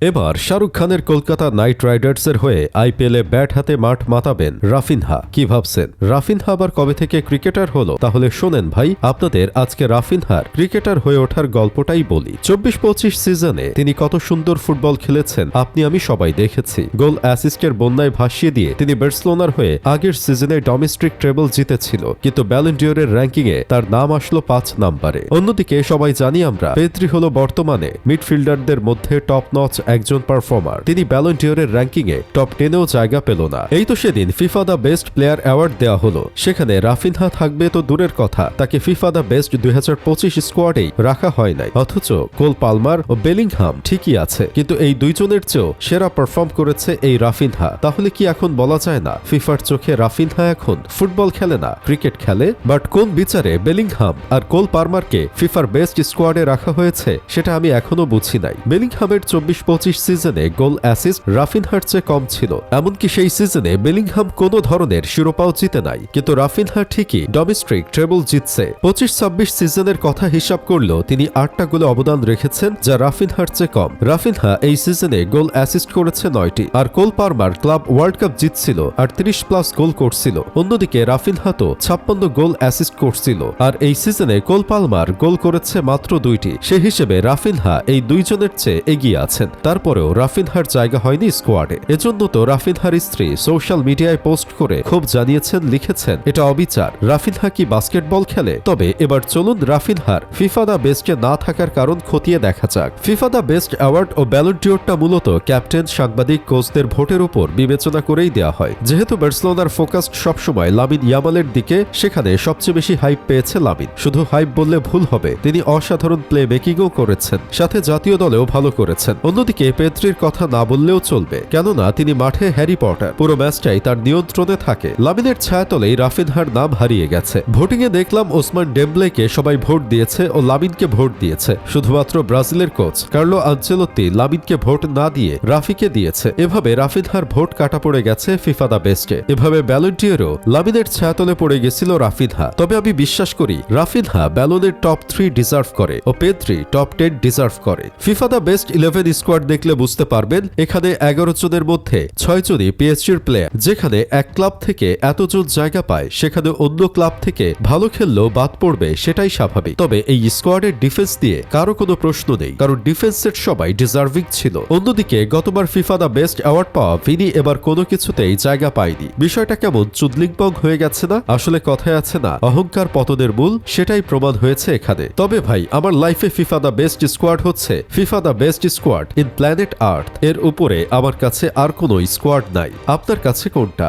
এবার শাহরুখ খানের কলকাতা নাইট রাইডার্সের হয়ে আইপিএলে ব্যাট হাতে মাঠ মাতাবেন রাফিনহা। কি ভাবছেন? রাফিনহা আবার কবে থেকে ক্রিকেটার হলো? তাহলে শোনেন ভাই, আপনাদের আজকে রাফিনহার ক্রিকেটার হয়ে ওঠার গল্পটাই বলি। চব্বিশ পঁচিশ সিজনে তিনি কত সুন্দর ফুটবল খেলেছেন, আপনি আমি সবাই দেখেছি। গোল অ্যাসিস্টের বন্যায় ভাসিয়ে দিয়ে তিনি বার্সেলোনার হয়ে আগের সিজনে ডোমেস্টিক ট্রেবল জিতেছিল, কিন্তু ব্যালেন্ডিওরের র্যাঙ্কিংয়ে তার নাম আসলো পাঁচ নাম্বারে। অন্যদিকে সবাই জানি আমরা পেদ্রি হলো বর্তমানে মিডফিল্ডারদের মধ্যে টপ নচ একজন পারফর্মার তিনি ব্যালেন্ডিওরের র্যাঙ্কিংয়ে টপ টেনেও জায়গা পেল না। এই তো সেদিন FIFA the best player award দেওয়া হলো। সেখানে রাফিনহা থাকবে তো দূরের কথা। তাকে ফিফা দ্য বেস্ট দুই স্কোয়াডেই রাখা হয় নাই। অথচ কোল পালমার ও বেলিংহাম ঠিকই আছে। কিন্তু এই দুইজনের চেয়েও সেরা পারফর্ম করেছে এই রাফিনহা। তাহলে কি এখন বলা যায় না? ফিফার চোখে রাফিনহা এখন ফুটবল খেলে না, ক্রিকেট খেলে? বাট কোন বিচারে বেলিংহাম আর কোল পারমারকে ফিফার বেস্ট স্কোয়াডে রাখা হয়েছে, সেটা আমি এখনও বুঝি নাই। বেলিংহামের চব্বিশ সিজনে গোল অ্যাসিস্ট রাফিনহার চেয়ে কম ছিল। এমনকি সেই সিজনে বেলিংহাম কোনো ধরনের শিরোপাও জিতে নাই। কিন্তু রাফিনহা ঠিকই ডোমেস্ট্রিক ট্রেবল জিতছে। পঁচিশ ছাব্বিশ সিজনের কথা হিসাব করলেও তিনি আটটা গোলে অবদান রেখেছেন, যা রাফিনহার চেয়ে কম। রাফিনহা এই সিজনে গোল অ্যাসিস্ট করেছে নয়টি, আর Cole Palmer club world cup জিতছিল, আর তিরিশ প্লাস গোল করছিল। অন্যদিকে রাফিনহা তো ছাপ্পান্ন গোল অ্যাসিস্ট করছিল, আর এই সিজনে কোল পালমার গোল করেছে মাত্র দুইটি। সে হিসেবে রাফিনহা এই দুইজনের চেয়ে এগিয়ে আছেন। তারপরেও রাফিনহার জায়গা হয়নি স্কোয়াডে। এজন্য তো রাফিনহার স্ত্রী সোশ্যাল মিডিয়ায় পোস্ট করে খুব জানিয়েছেন, লিখেছেন, এটা অবিচার। রাফিনহা কি বাস্কেটবল খেলে? তবে এবার চলুন রাফিনহার ফিফা দা বেস্টে না থাকার কারণ খতিয়ে দেখা যাক। ফিফা দা বেস্ট অ্যাওয়ার্ড ও ব্যালন্টিওরটা মূলত ক্যাপ্টেন, সাংবাদিক, কোচদের ভোটের উপর বিবেচনা করেই দেওয়া হয়। যেহেতু বার্সেলোনার ফোকাস সবসময় লামিন ইয়ামালের দিকে, সেখানে সবচেয়ে বেশি হাইপ পেয়েছে লামিন। শুধু হাইপ বললে ভুল হবে, তিনি অসাধারণ প্লে মেকিংও করেছেন, সাথে জাতীয় দলেও ভালো করেছেন। অন্যদিকে পেত্রির কথা না বললেও চলবে। কেননা তিনি মাঠে হ্যারি পটার। পুরো ম্যাচটাই তার নিয়ন্ত্রণে থাকে। লামিনের ছায়াতলেই রাফিনহার নাম হারিয়ে গেছে। ভোটিংয়ে দেখলাম ওসমান ডেমব্লেকে সবাই ভোট দিয়েছে ও লামিনকে ভোট দিয়েছে। শুধুমাত্র ব্রাজিলের কোচ কার্লো আঞ্চেলত্তি লামিনকে ভোট না দিয়ে রাফিকে দিয়েছে। এভাবে রাফিনহার ভোট কাটা পড়ে গেছে ফিফা দা বেস্টে। এভাবে ব্যালন্টিয়ারও লামিনের ছায়াতলে পড়ে গেছিল রাফিনহা তবে আমি বিশ্বাস করি রাফিনহা ব্যালনের টপ থ্রি ডিজার্ভ করে ও পেত্রি টপ টেন ডিজার্ভ করে। FIFA the best eleven squad দেখলে বুঝতে পারবেন, এখানে এগারো জনের মধ্যে ছয় জনই পিএসজির প্লেয়ার যেখানে এক ক্লাব থেকে এতজন জায়গা পায়, সেখানে অন্য ক্লাব থেকে ভালো খেললেও বাদ পড়বে, সেটাই স্বাভাবিক। তবে এই স্কোয়াডের ডিফেন্স দিয়ে কারও কোনো প্রশ্ন নেই, কারণ ডিফেন্সের সবাই ডিজার্ভিং ছিল। অন্যদিকে গতবার ফিফা দা বেস্ট অ্যাওয়ার্ড পাওয়া ভিনি এবার কোনো কিছুতেই জায়গা পায়নি। বিষয়টা কেমন চুদলিংপং হয়ে গেছে না? আসলে কথায় আছে না, অহংকার পতনের মূল, সেটাই প্রমাণ হয়েছে এখানে। তবে ভাই, আমার লাইফে ফিফা দা বেস্ট স্কোয়াড হচ্ছে FIFA the best squad in planet Earth এর উপরে আমার কাছে আর কোনো স্কোয়াড নাই। আপনার কাছে কোনটা?